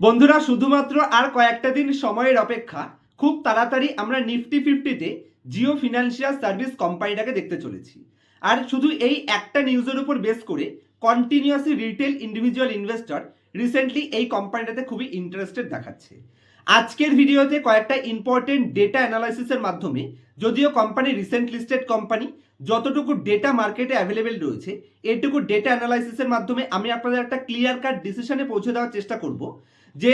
বন্ধুরা, শুধুমাত্র আর কয়েকটা দিন সময়ের অপেক্ষা, খুব তাড়াতাড়ি আমরা নিফটি ফিফটিতে জিও ফিনান্সিয়াল সার্ভিস কোম্পানিটাকে দেখতে চলেছি। আর শুধু এই একটা নিউজের উপর বেস করে continuously retail individual investor recently এই কোম্পানিটাতে খুবই ইন্টারেস্টেড দেখাচ্ছে। আজকের ভিডিওতে কয়েকটা ইম্পর্টেন্ট ডেটা অ্যানালাইসিসের মাধ্যমে যদিও কোম্পানি রিসেন্ট লিস্টেড কোম্পানি যতটুকু ডেটা মার্কেটে অ্যাভেলেবেল রয়েছে, এটুকু ডেটা অ্যানালাইসিসের মাধ্যমে আমি আপনাদের একটা ক্লিয়ার কাট ডিসিশনে পৌঁছে দেওয়ার চেষ্টা করব। যে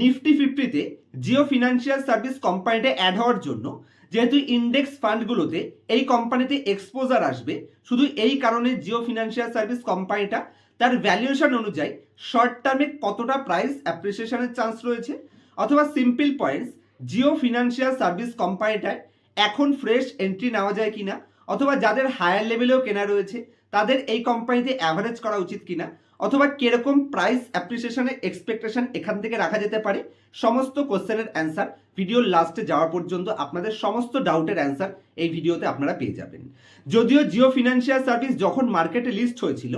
নিফটি ফিফটিতে জিও ফিনান্সিয়াল সার্ভিস কোম্পানিতে অ্যাড হওয়ার জন্য যেহেতু ইন্ডেক্স ফান্ডগুলোতে এই কোম্পানিতে এক্সপোজার আসবে, শুধু এই কারণে জিও ফিনান্সিয়াল সার্ভিস কোম্পানিটা তার ভ্যালুয়েশন অনুযায়ী শর্ট টার্মে কতটা প্রাইস অ্যাপ্রিসিয়েশনের চান্স রয়েছে? অথবা simple points Jio financial service কোম্পানিটায় এখন ফ্রেশ এন্ট্রি নেওয়া যায় কিনা? অথবা যাদের হায়ার লেভেলেও কেনা রয়েছে, তাদের এই কোম্পানিতে অ্যাভারেজ করা উচিত কিনা? অথবা কীরকম প্রাইস অ্যাপ্রিসিয়েশনের এক্সপেকটেশন এখান থেকে রাখা যেতে পারে, সমস্ত কোশ্চেনের অ্যান্সার ভিডিওর লাস্টে যাওয়া পর্যন্ত আপনাদের সমস্ত ডাউটের অ্যান্সার এই ভিডিওতে আপনারা পেয়ে যাবেন। যদিও জিও ফিনান্সিয়াল সার্ভিস যখন মার্কেটে লিস্ট হয়েছিল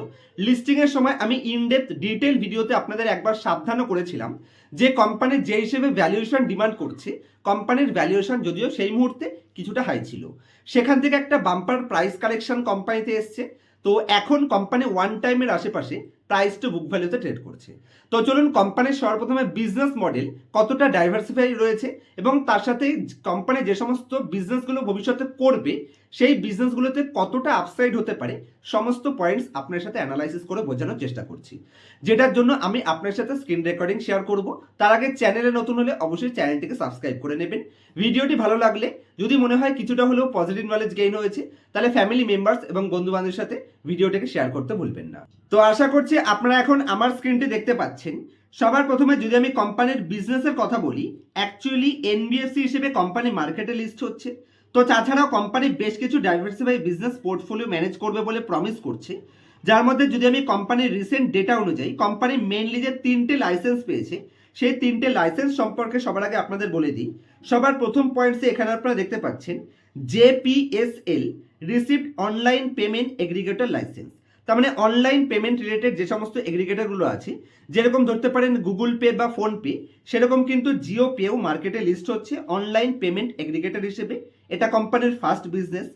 লিস্টিংয়ের সময় আমি ইনডেপথ ডিটেল ভিডিওতে আপনাদের একবার সাবধানও করেছিলাম যে কোম্পানি যে হিসেবে ভ্যালুয়েশন ডিমান্ড করছে কোম্পানির ভ্যালুয়েশন যদিও সেই মুহূর্তে কিছুটা হাই ছিল। সেখান থেকে একটা বাম্পার প্রাইস কালেকশন কোম্পানিতে এসছে। তো এখন কোম্পানি ওয়ান টাইমের আশেপাশে প্রাইস টু বুক ভ্যালুতে ট্রেড করছে। তো চলুন কোম্পানির সর্বপ্রথমে বিজনেস মডেল কতটা ডাইভার্সিফাই রয়েছে এবং তার সাথে কোম্পানি যে সমস্ত বিজনেসগুলো ভবিষ্যতে করবে সেই বিজনেসগুলোতে কতটা আপসাইড হতে পারে, সমস্ত পয়েন্টস আপনার সাথে অ্যানালাইসিস করে বোঝানোর চেষ্টা করছি। যেটার জন্য আমি আপনার সাথে স্ক্রিন রেকর্ডিং শেয়ার করব। তার আগে চ্যানেলে নতুন হলে অবশ্যই চ্যানেলটিকে সাবস্ক্রাইব করে নেবেন। ভিডিওটি ভালো লাগলে, যদি মনে হয় কিছুটা হলেও পজিটিভ নলেজ গেইন হয়েছে, তাহলে ফ্যামিলি মেম্বার্স এবং বন্ধু বান্ধবের সাথে ভিডিওটাকে শেয়ার করতে ভুলবেন না। তো আশা করছি আপনারা এখন আমার স্ক্রিনটি দেখতে পাচ্ছেন। সবার প্রথমে যদি আমি কোম্পানির বিজনেসের কথা বলি অ্যাকচুয়ালি এনবিএফসি হিসেবে কোম্পানি মার্কেটে লিস্ট হচ্ছে। তো তাছাড়াও কোম্পানি বেশ কিছু ডাইভার্সিফাই বিজনেস পোর্টফোলিও ম্যানেজ করবে বলে প্রমিস করছে। যার মধ্যে যদি আমি কোম্পানির রিসেন্ট ডেটা অনুযায়ী কোম্পানি মেনলি যে তিনটে লাইসেন্স পেয়েছে, সেই তিনটে লাইসেন্স সম্পর্কে সবার আগে আপনাদের বলে দিই। সবার প্রথম পয়েন্টসে এখানে আপনারা দেখতে পাচ্ছেন JPSL received online payment aggregator licence তার মানে অনলাইন পেমেন্ট রিলেটেড যে সমস্ত এগ্রিগেটরগুলো আছে, যেরকম ধরতে পারেন গুগল পে বা ফোনপে সেরকম কিন্তু জিও পেও মার্কেটে লিস্ট হচ্ছে অনলাইন পেমেন্ট এগ্রিগেটর হিসেবে। এটা কোম্পানির ফার্স্ট বিজনেস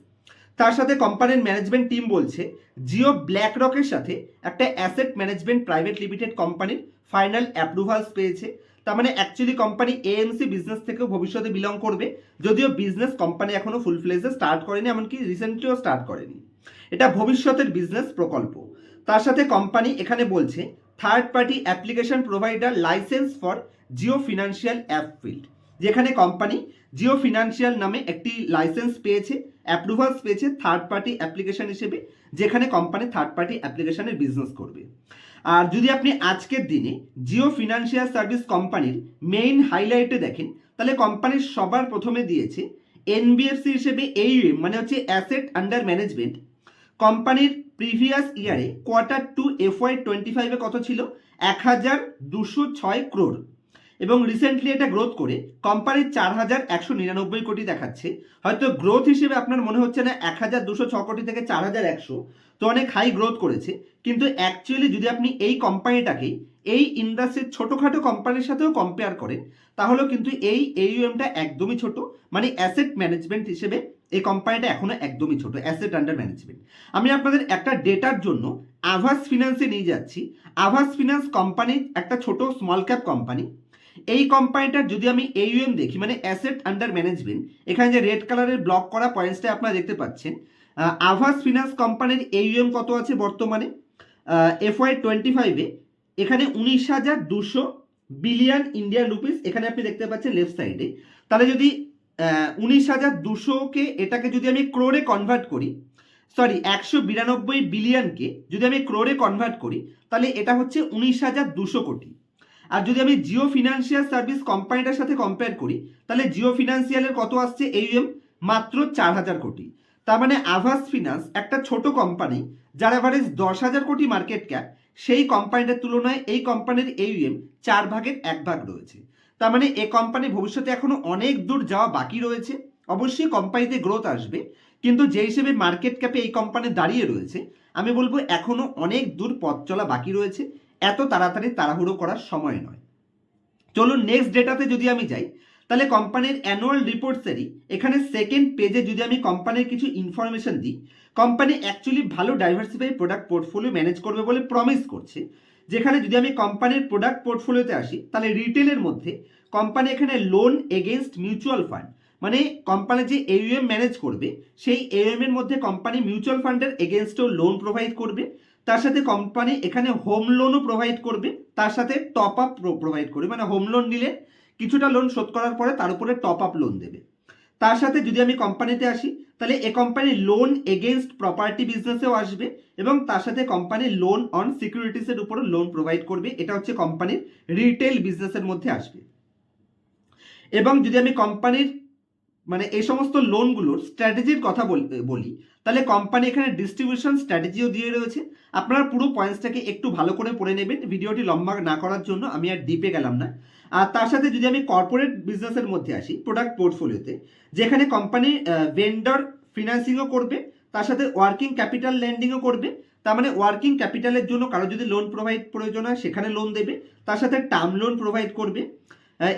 তার সাথে কোম্পানির ম্যানেজমেন্ট টিম বলছে জিও ব্ল্যাক রকের সাথে একটা অ্যাসেট ম্যানেজমেন্ট প্রাইভেট লিমিটেড কোম্পানির ফাইনাল অ্যাপ্রুভালস পেয়েছে। তার মানে অ্যাকচুয়ালি কোম্পানি এএমসি বিজনেস থেকেও ভবিষ্যতে বিলং করবে। যদিও বিজনেস কোম্পানি এখনও ফুল ফ্লেজে স্টার্ট করেনি, এমনকি রিসেন্টলিও স্টার্ট করেনি। এটা ভবিষ্যতের বিজনেস প্রকল্প। তার সাথে কোম্পানি এখানে বলছে third party application provider licence for Jio financial app field যেখানে কোম্পানি জিও ফিনান্সিয়াল নামে একটি লাইসেন্স পেয়েছে অ্যাপ্রুভালস পেয়েছে থার্ড পার্টি অ্যাপ্লিকেশন হিসেবে, যেখানে কোম্পানি থার্ড পার্টি অ্যাপ্লিকেশনের বিজনেস করবে। আর যদি আপনি আজকের দিনে জিও ফিনান্সিয়াল সার্ভিস কোম্পানির মেইন হাইলাইটে দেখেন, তাহলে কোম্পানির সবার প্রথমে দিয়েছে এনবিএফসি হিসেবে এই মানে হচ্ছে অ্যাসেট আন্ডার ম্যানেজমেন্ট কোম্পানির প্রিভিয়াস ইয়ারে কোয়ার্টার টু এফওয়াই টোয়েন্টি ফাইভে কত ছিল? এক হাজার দুশো ছয় ক্রোড় এবং রিসেন্টলি এটা গ্রোথ করে কোম্পানির চার হাজার একশো নিরানব্বই কোটি দেখাচ্ছে। হয়তো গ্রোথ হিসেবে আপনার মনে হচ্ছে না এক হাজার দুশো ছ কোটি থেকে চার হাজার একশো। তো অনেক হাই গ্রোথ করেছে। কিন্তু অ্যাকচুয়ালি যদি আপনি এই কোম্পানিটাকে এই ইন্ডাস্ট্রির ছোটোখাটো কোম্পানির সাথেও কম্পেয়ার করেন, তাহলেও কিন্তু এই এইউএমটা একদমই ছোট। মানে অ্যাসেট ম্যানেজমেন্ট হিসেবে এই কোম্পানিটা এখনও একদমই ছোট অ্যাসেট আন্ডার ম্যানেজমেন্ট আমি আপনাদের একটা ডেটার জন্য আভাস ফিনান্সে নিয়ে যাচ্ছি। আভাস ফিনান্স কোম্পানি একটা ছোট স্মল ক্যাপ কোম্পানি এই কোম্পানিটার যদি আমি এইউএম দেখি মানে অ্যাসেট আন্ডার ম্যানেজমেন্ট এখানে যে রেড কালারের ব্লক করা পয়েন্টসটা আপনারা দেখতে পাচ্ছেন আভাস ফিনান্স কোম্পানির এইউএম কত আছে বর্তমানে? এফওয়াই টোয়েন্টি ফাইভে এখানে উনিশ হাজার দুশো বিলিয়ন ইন্ডিয়ান রুপিস এখানে আপনি দেখতে পাচ্ছেন লেফট সাইডে তাহলে যদি উনিশ হাজার দুশোকে এটাকে যদি আমি ক্রোরে কনভার্ট করি সরি একশো বিরানব্বই বিলিয়নকে যদি আমি ক্রোরে কনভার্ট করি, তাহলে এটা হচ্ছে উনিশ হাজার দুশো কোটি। আর যদি আমি জিও ফিনান্সিয়াল সার্ভিস কোম্পানিটার সাথে কম্পেয়ার করি, তাহলে জিও ফিনান্সিয়ালের কত আসছে এইউএম মাত্র চার হাজার কোটি। তার মানে আভাস ফিনান্স একটা ছোট কোম্পানি যার অ্যাভারেজ দশ হাজার কোটি মার্কেট ক্যাপ সেই কোম্পানিটার তুলনায় এই কোম্পানির এইউএম চার ভাগের এক ভাগ রয়েছে। তার মানে এ কোম্পানি ভবিষ্যতে এখনও অনেক দূর যাওয়া বাকি রয়েছে। অবশ্যই কোম্পানিতে গ্রোথ আসবে, কিন্তু যে হিসেবে মার্কেট ক্যাপে এই কোম্পানি দাঁড়িয়ে রয়েছে, আমি বলব এখনও অনেক দূর পথ চলা বাকি রয়েছে। এত তাড়াতাড়ি তাড়াহুড়ো করার সময় নয়। চলুন নেক্সট ডেটাতে যদি আমি যাই, তাহলে কোম্পানির অ্যানুয়াল রিপোর্টসেরই এখানে সেকেন্ড পেজে যদি আমি কোম্পানির কিছু ইনফরমেশন দিই, কোম্পানি অ্যাকচুয়ালি ভালো ডাইভার্সিফাই প্রোডাক্ট পোর্টফোলিও ম্যানেজ করবে বলে প্রমিস করছে। যেখানে যদি আমি কোম্পানির প্রোডাক্ট পোর্টফোলিওতে আসি, তাহলে রিটেলের মধ্যে কোম্পানি এখানে লোন এগেনস্ট মিউচুয়াল ফান্ড মানে কোম্পানি যে এম ম্যানেজ করবে, সেই এম এর মধ্যে কোম্পানি মিউচুয়াল ফান্ডের এগেনস্টও লোন প্রোভাইড করবে। তার সাথে কোম্পানি এখানে হোম লোনও প্রোভাইড করবে, তার সাথে টপ আপ প্রোভাইড করবে। মানে হোম লোন নিলে কিছুটা লোন শোধ করার পরে তার উপরে টপ আপ লোন দেবে। তার সাথে যদি আমি কোম্পানিতে আসি, তাহলে এ কোম্পানি লোন এগেনস্ট প্রপার্টি বিজনেসেও আসবে এবং তার সাথে কোম্পানি লোন অন সিকিউরিটিসের উপরও লোন প্রোভাইড করবে। এটা হচ্ছে কোম্পানির রিটেল বিজনেসের মধ্যে আসবে। এবং যদি আমি কোম্পানির মানে এই সমস্ত লোনগুলোর স্ট্র্যাটেজির কথা বলি তাহলে কোম্পানি এখানে ডিস্ট্রিবিউশন স্ট্র্যাটেজিও দিয়ে রয়েছে। আপনারা পুরো পয়েন্টসটাকে একটু ভালো করে পড়ে নেবেন। ভিডিওটি লম্বা না করার জন্য আমি আর ডিপে গেলাম না। আর তার সাথে যদি আমি কর্পোরেট বিজনেসের মধ্যে আসি প্রোডাক্ট পোর্টফোলিওতে যেখানে কোম্পানি ভেন্ডর ফিনান্সিংও করবে, তার সাথে ওয়ার্কিং ক্যাপিটাল ল্যান্ডিংও করবে, তার মানে ওয়ার্কিং ক্যাপিটালের জন্য কারও যদি লোন প্রোভাইড প্রয়োজন হয়, সেখানে লোন দেবে, তার সাথে টার্ম লোন প্রোভাইড করবে।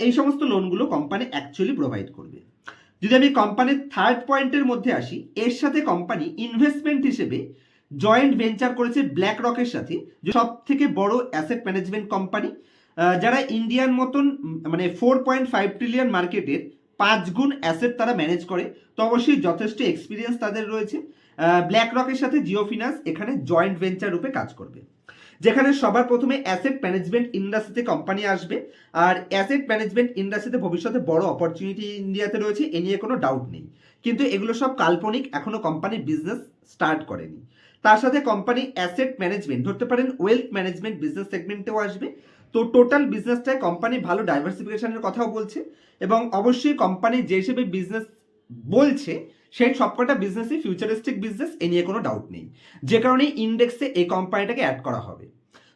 এই সমস্ত লোনগুলো কোম্পানি অ্যাকচুয়ালি প্রোভাইড করবে। যদি আমি কোম্পানির থার্ড পয়েন্টের মধ্যে আসি, এর সাথে কোম্পানি ইনভেস্টমেন্ট হিসেবে জয়েন্ট ভেঞ্চার করেছে ব্ল্যাক রকের সাথে সব থেকে বড় অ্যাসেট ম্যানেজমেন্ট কোম্পানি যারা ইন্ডিয়ান মতন মানে ফোর পয়েন্ট ফাইভ ট্রিলিয়ন মার্কেটের পাঁচ গুণ অ্যাসেট তারা ম্যানেজ করে, তো অবশ্যই যথেষ্ট এক্সপিরিয়েন্স তাদের রয়েছে। ব্ল্যাক রকের সাথে জিও ফিনান্স এখানে জয়েন্ট ভেঞ্চার রূপে কাজ করবে। যেখানে সবার প্রথমে অ্যাসেট ম্যানেজমেন্ট ইন্ডাস্ট্রিতে কোম্পানি আসবে। আর অ্যাসেট ম্যানেজমেন্ট ইন্ডাস্ট্রিতে ভবিষ্যতে বড় অপরচুনিটি ইন্ডিয়াতে রয়েছে, এ নিয়ে কোনো ডাউট নেই। কিন্তু এগুলো সব কাল্পনিক, এখনও কোম্পানি বিজনেস স্টার্ট করেনি। তার সাথে কোম্পানি অ্যাসেট ম্যানেজমেন্ট ধরতে পারেন ওয়েলথ ম্যানেজমেন্ট বিজনেস সেগমেন্টেও আসবে। তো টোটাল বিজনেসটায় কোম্পানি ভালো ডাইভার্সিফিকেশনের কথাও বলছে। এবং অবশ্যই কোম্পানি যে হিসেবে বিজনেস বলছে সেই সবকটা বিজনেসই ফিউচারিস্টিক বিজনেস এ নিয়ে কোনো ডাউট নেই। যে কারণে ইন্ডেক্সে এই কোম্পানিটাকে অ্যাড করা হবে।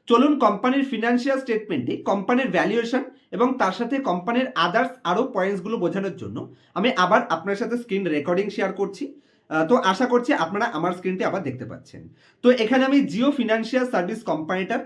চলুন কোম্পানির ফিনান্সিয়াল স্টেটমেন্টে কোম্পানির ভ্যালুয়েশন এবং তার সাথে কোম্পানির আদার্স আরও পয়েন্টসগুলো বোঝানোর জন্য আমি আবার আপনার সাথে স্ক্রিন রেকর্ডিং শেয়ার করছি। তো আশা করছি আপনারা আমার স্ক্রিনটি আবার দেখতে পাচ্ছেন। তো এখানে আমি জিও ফিনান্সিয়াল সার্ভিস কোম্পানিটার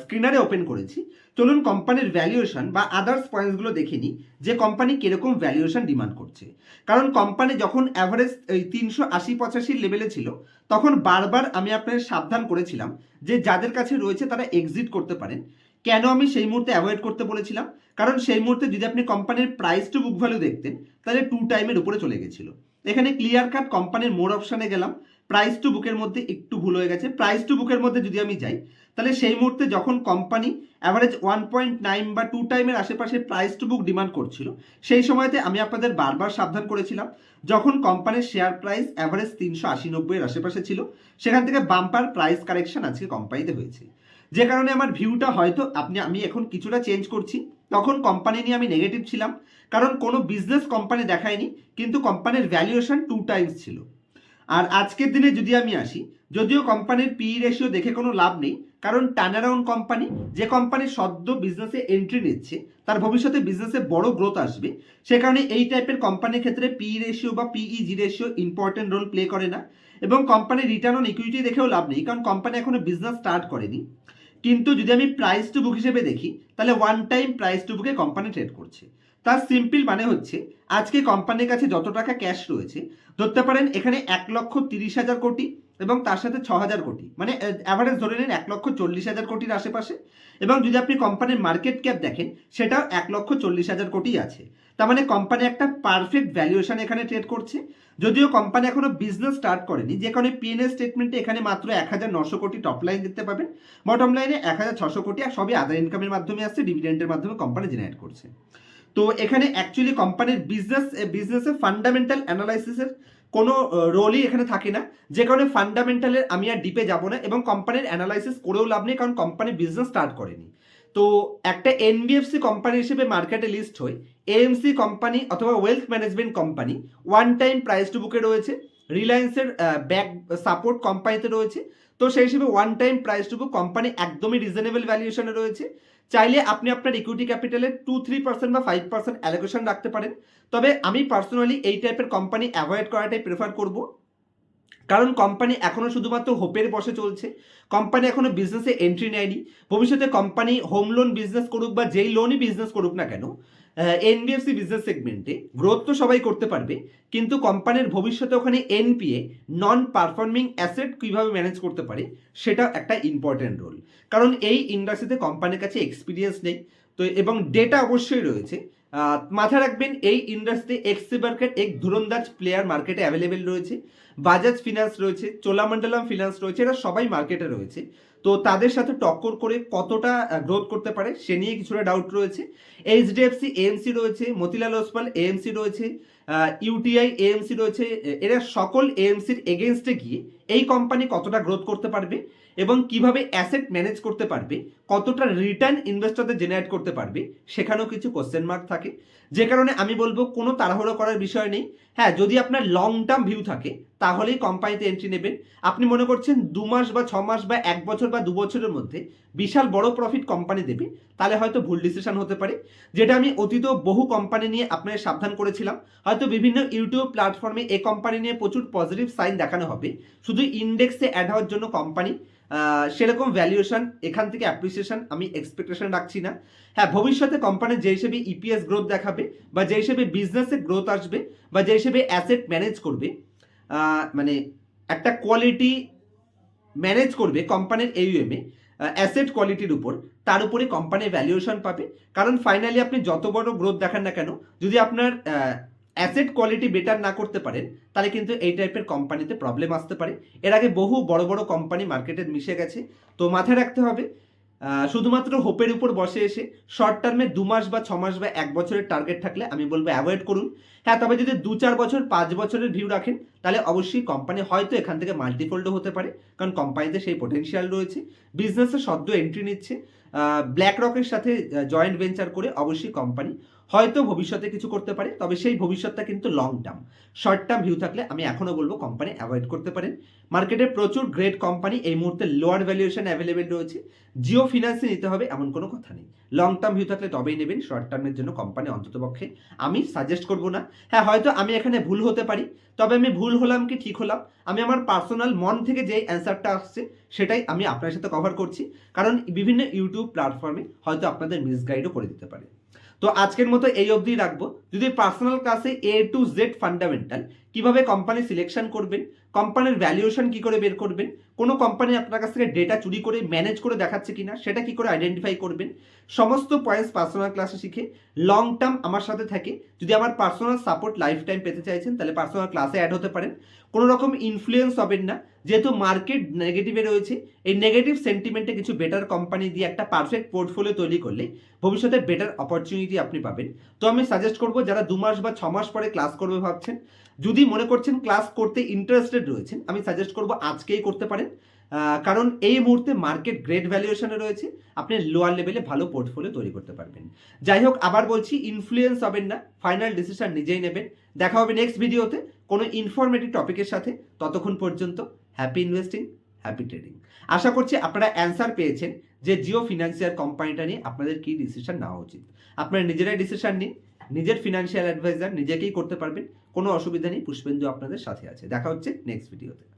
স্ক্রিনারে ওপেন করেছি। চলুন কোম্পানির ভ্যালুয়েশন বা আদার্স পয়েন্টসগুলো দেখে নিই, যে কোম্পানি কীরকম ভ্যালুয়েশন ডিমান্ড করছে। কারণ কোম্পানি যখন অ্যাভারেজ এই তিনশো আশি পঁচাশির লেভেলে ছিল, তখন বারবার আমি আপনাদের সাবধান করেছিলাম যে যাদের কাছে রয়েছে তারা এক্সিট করতে পারেন। কেন আমি সেই মুহূর্তে অ্যাভয়েড করতে বলেছিলাম? কারণ সেই মুহূর্তে যদি আপনি কোম্পানির প্রাইস টু বুক ভ্যালু দেখতেন, তাহলে টু টাইমের উপরে চলে গেছিল। এখানে ক্লিয়ার কাট কোম্পানির মোর অপশানে গেলাম। প্রাইস টু বুকের মধ্যে একটু ভুল হয়ে গেছে। প্রাইস টু বুকের মধ্যে যদি আমি যাই তাহলে সেই মুহূর্তে যখন company average one point nine বা টু টাইমের আশেপাশে প্রাইস টু বুক ডিমান্ড করছিল, সেই সময়তে আমি আপনাদের বারবার সাবধান করেছিলাম। যখন কোম্পানির শেয়ার প্রাইস অ্যাভারেজ তিনশো আশি নব্বইয়ের আশেপাশে ছিল, সেখান থেকে বাম্পার প্রাইস কারেকশন আজকে কোম্পানিতে হয়েছে। যে কারণে আমার ভিউটা হয়তো আপনি, আমি এখন কিছুটা চেঞ্জ করছি। তখন কোম্পানি নিয়ে আমি নেগেটিভ ছিলাম, কারণ কোনো বিজনেস কোম্পানি দেখায়নি, কিন্তু কোম্পানির ভ্যালুয়েশন টু টাইমস ছিল। আর আজকের দিনে যদি আমি আসি যদিও কোম্পানির পি রেশিও দেখে কোনো লাভ নেই, কারণ টার্নারাউন্ড কোম্পানি যে কোম্পানি সদ্য বিজনেসে এন্ট্রি নিচ্ছে, তার ভবিষ্যতে বিজনেসে বড় গ্রোথ আসবে, সে কারণে এই টাইপের কোম্পানির ক্ষেত্রে পি রেশিও বা PEG ratio important role play করে না, এবং কোম্পানির রিটার্ন অন ইকুইটি দেখেও লাভ নেই, কারণ কোম্পানি এখনও বিজনেস স্টার্ট করেনি। কিন্তু যদি আমি প্রাইস টু বুক হিসেবে দেখি, তাহলে ওয়ান টাইম প্রাইস টু বুকে কোম্পানি ট্রেড করছে। তার সিম্পল মানে হচ্ছে, আজকে কোম্পানির কাছে যত টাকা ক্যাশ রয়েছে, ধরতে পারেন এখানে এক লক্ষ তিরিশ হাজার কোটি এবং তার সাথে ছ হাজার কোটি। মানে অ্যাভারেজ ধরে নিন এক লক্ষ চল্লিশ হাজার কোটির আশেপাশে। এবং যদি আপনি কোম্পানির মার্কেট ক্যাপ দেখেন, সেটাও এক লক্ষ চল্লিশ হাজার কোটি আছে। তার মানে কোম্পানি একটা পারফেক্ট ভ্যালুয়েশন এখানে ট্রেড করছে। যদিও কোম্পানি এখনও বিজনেস স্টার্ট করেনি, যে কারণে পিএনএস স্টেটমেন্টে এখানে মাত্র এক হাজার নশো কোটি টপ লাইন দেখতে পাবেন। বটম লাইনে এক হাজার ছশো কোটি আর সবই আদার ইনকামের মাধ্যমে আসছে ডিভিডেন্টের মাধ্যমে কোম্পানি জেনারেট করছে। তো এখানে অ্যাকচুয়ালি কোম্পানির বিজনেস বিজনেসের ফান্ডামেন্টাল অ্যানালাইসিসের কোনো রোলই এখানে থাকে না। যে কারণে ফান্ডামেন্টালের আমি আর ডিপে যাব না এবং কোম্পানির অ্যানালাইসিস করেও লাভ নেই, কারণ কোম্পানি বিজনেস স্টার্ট করেনি। তো একটা এনবিএফসি কোম্পানি হিসেবে মার্কেটে লিস্ট হয় এএমসি কোম্পানি অথবা wealth management company one time price to বুকে রয়েছে রিলায়েন্সের ব্যাক সাপোর্ট কোম্পানিতে রয়েছে, তো সেই হিসেবে one time price to book company একদমই রিজনেবল ভ্যালুয়েশনে রয়েছে। চাইলে আপনি আপনার ইকুইটি ক্যাপিটালে টু থ্রি পার্সেন্ট বা ফাইভ পার্সেন্ট অ্যালোকেশন রাখতে পারেন। তবে আমি পার্সোনালি এই টাইপের কোম্পানি অ্যাভয়েড করাটাই প্রেফার করব। কারণ কোম্পানি এখনও শুধুমাত্র হোপের বসে চলছে। কোম্পানি এখনও বিজনেসে এন্ট্রি নেয়নি। ভবিষ্যতে কোম্পানি হোম লোন বিজনেস করুক বা যেই লোনই বিজনেস করুক না কেন এনবিএফসি বিজনেস সেগমেন্টে গ্রোথ তো সবাই করতে পারবে, কিন্তু কোম্পানির ভবিষ্যতে ওখানে এনপিএ নন পারফর্মিং অ্যাসেট কীভাবে ম্যানেজ করতে পারে সেটা একটা ইম্পর্ট্যান্ট রোল কারণ এই ইন্ডাস্ট্রিতে কোম্পানির কাছে এক্সপিরিয়েন্স নেই। তো, এবং ডেটা অবশ্যই রয়েছে। মাথায় রাখবেন, এই ইন্ডাস্ট্রি এক্সি মার্কেট এক ধুরন্দাজ প্লেয়ার মার্কেটে অ্যাভেলেবেল রয়েছে। বাজাজ ফিনান্স রয়েছে চোলামণ্ডলম ফিনান্স রয়েছে, এরা সবাই মার্কেটে রয়েছে। তো তাদের সাথে টক্কর করে কতটা গ্রোথ করতে পারে, সে নিয়ে কিছুটা ডাউট রয়েছে। এইচডিএফসি এএমসি রয়েছে, মতিলাল ওসমাল এএমসি রয়েছে ইউটিআই এএমসি রয়েছে এরা সকল এএমসির এগেনস্টে গিয়ে এই কোম্পানি কতটা গ্রোথ করতে পারবে এবং কীভাবে অ্যাসেট ম্যানেজ করতে পারবে, কতটা রিটার্ন ইনভেস্টরদের জেনারেট করতে পারবে, সেখানেও কিছু কোশ্চেন মার্ক থাকে। যে কারণে আমি বলব, কোনো তাড়াহুড়ো করার বিষয় নেই। হ্যাঁ যদি আপনার লং টার্ম ভিউ থাকে তাহলেই কোম্পানিতে এন্ট্রি নেবেন। আপনি মনে করছেন দু মাস বা ছ মাস বা এক বছর বা দু বছরের মধ্যে বিশাল বড় প্রফিট কোম্পানি দেবে, তাহলে হয়তো ভুল ডিসিশন হতে পারে। যেটা আমি অতীত বহু কোম্পানি নিয়ে আপনাদের সাবধান করেছিলাম। হয়তো বিভিন্ন ইউটিউব প্ল্যাটফর্মে এই কোম্পানি নিয়ে প্রচুর পজিটিভ সাইন দেখানো হবে। শুধু ইন্ডেক্সে অ্যাড হওয়ার জন্য কোম্পানি সেরকম ভ্যালুয়েশন এখান থেকে অ্যাপ্রিসিয়েশন আমি এক্সপেকটেশন রাখছি না। হ্যাঁ ভবিষ্যতে কোম্পানি যে হিসেবে ইপিএস গ্রোথ দেখাবে বা যে হিসেবে বিজনেসে গ্রোথ আসবে বা যে হিসেবে অ্যাসেট ম্যানেজ করবে মানে একটা কোয়ালিটি ম্যানেজ করবে কোম্পানির এইউএমে অ্যাসেট কোয়ালিটির উপর। তার উপরে কোম্পানি ভ্যালুয়েশন পাবে। কারণ ফাইনালি আপনি যত বড় গ্রোথ দেখান না কেন, যদি আপনার অ্যাসেট কোয়ালিটি বেটার না করতে পারেন, তাহলে কিন্তু এই টাইপের কোম্পানিতে প্রবলেম আসতে পারে। এর আগে বহু বড় বড় কোম্পানি মার্কেটে মিশে গেছে। তো মাথায় রাখতে হবে শুধুমাত্র হোপের উপর বসে এসে শর্ট টার্মে দু মাস বা ছ মাস বা এক বছরের টার্গেট থাকলে আমি বলব অ্যাভয়েড করুন। হ্যাঁ তবে যদি দু চার বছর, পাঁচ বছরের ভিউ রাখেন, তাহলে অবশ্যই কোম্পানি হয়তো এখান থেকে মাল্টিফোল্ডও হতে পারে, কারণ কোম্পানিতে সেই পোটেনশিয়াল রয়েছে। বিজনেসে সদ্য এন্ট্রি নিচ্ছে। ব্ল্যাক রকের সাথে জয়েন্ট ভেঞ্চার করে অবশ্যই কোম্পানি হয়তো ভবিষ্যতে কিছু করতে পারে, তবে সেই ভবিষ্যৎটা কিন্তু long term short term view থাকলে আমি এখনও বলব কোম্পানি অ্যাভয়েড করতে পারেন। মার্কেটে প্রচুর গ্রেট কোম্পানি এই মুহূর্তে লোয়ার ভ্যালুয়েশন অ্যাভেলেবেল রয়েছে। জিও ফিনান্সে নিতে হবে, এমন কোনো কথা নেই। লং টার্ম ভিউ থাকলে তবেই নেবেন শর্ট টার্মের জন্য কোম্পানি অন্ততপক্ষে। আমি সাজেস্ট করব না হ্যাঁ হয়তো আমি এখানে ভুল হতে পারি, তবে আমি ভুল হলাম কি ঠিক হলাম, আমি আমার পার্সোনাল মন থেকে যে অ্যান্সারটা আসছে, সেটাই আমি আপনার সাথে কভার করছি, কারণ বিভিন্ন ইউটিউব প্ল্যাটফর্মে হয়তো আপনাদের মিসগাইডও করে দিতে পারে। তো আজকের মতো এই অবধি রাখব। যদি পার্সোনাল ক্লাসে এ টু জেড ফান্ডামেন্টাল কীভাবে কোম্পানি সিলেকশন করবেন কোম্পানির ভ্যালুয়েশন কি করে বের করবেন, কোনো কোম্পানি আপনার কাছ থেকে ডেটা চুরি করে ম্যানেজ করে দেখাচ্ছে কিনা, সেটা কি করে আইডেন্টিফাই করবেন, সমস্ত পয়েন্টস পার্সোনাল ক্লাসে শিখে লং টার্ম আমার সাথে থাকে। যদি আমার পার্সোনাল সাপোর্ট লাইফ টাইম পেতে চাইছেন, তাহলে পার্সোনাল ক্লাসে অ্যাড হতে পারেন। কোনো রকম ইনফ্লুয়েন্স হবেন না, যেহেতু মার্কেট নেগেটিভে রয়েছে, এই নেগেটিভ সেন্টিমেন্টে কিছু বেটার কোম্পানি দিয়ে একটা পারফেক্ট পোর্টফোলিও তৈরি করলে ভবিষ্যতে বেটার অপরচুনিটি আপনি পাবেন। তো আমি সাজেস্ট করব, যারা দু মাস বা ছ মাস পরে ক্লাস করবে ভাবছেন, যদি মনে করছেন ক্লাস করতে ইন্টারেস্টেড রয়েছেন, আমি সাজেস্ট করব আজকেই করতে পারেন। কারণ এই মুহূর্তে মার্কেট গ্রেট ভ্যালুয়েশনে রয়েছে, আপনি লোয়ার লেভেলে ভালো পোর্টফোলিও তৈরি করতে পারবেন। যাই হোক, আবার বলছি ইনফ্লুয়েন্স হবেন না ফাইনাল ডিসিশন নিজেই নেবেন। দেখা হবে নেক্সট ভিডিওতে কোনো ইনফরমেটিভ টপিকের সাথে। ততক্ষণ পর্যন্ত হ্যাপি ইনভেস্টিং হ্যাপি ট্রেডিং আশা করছি আপনারা অ্যান্সার পেয়েছেন যে জিও ফিনান্সিয়াল কোম্পানিটা নিয়ে আপনাদের কী ডিসিশন নেওয়া উচিত। আপনারা নিজেরাই ডিসিশন নিন। নিজের ফিনান্সিয়াল অ্যাডভাইজার নিজেকেই করতে পারবেন, কোনো অসুবিধা নেই, পুষ্পেন্দু আপনাদের সাথে আছে। দেখা হচ্ছে নেক্সট ভিডিওতে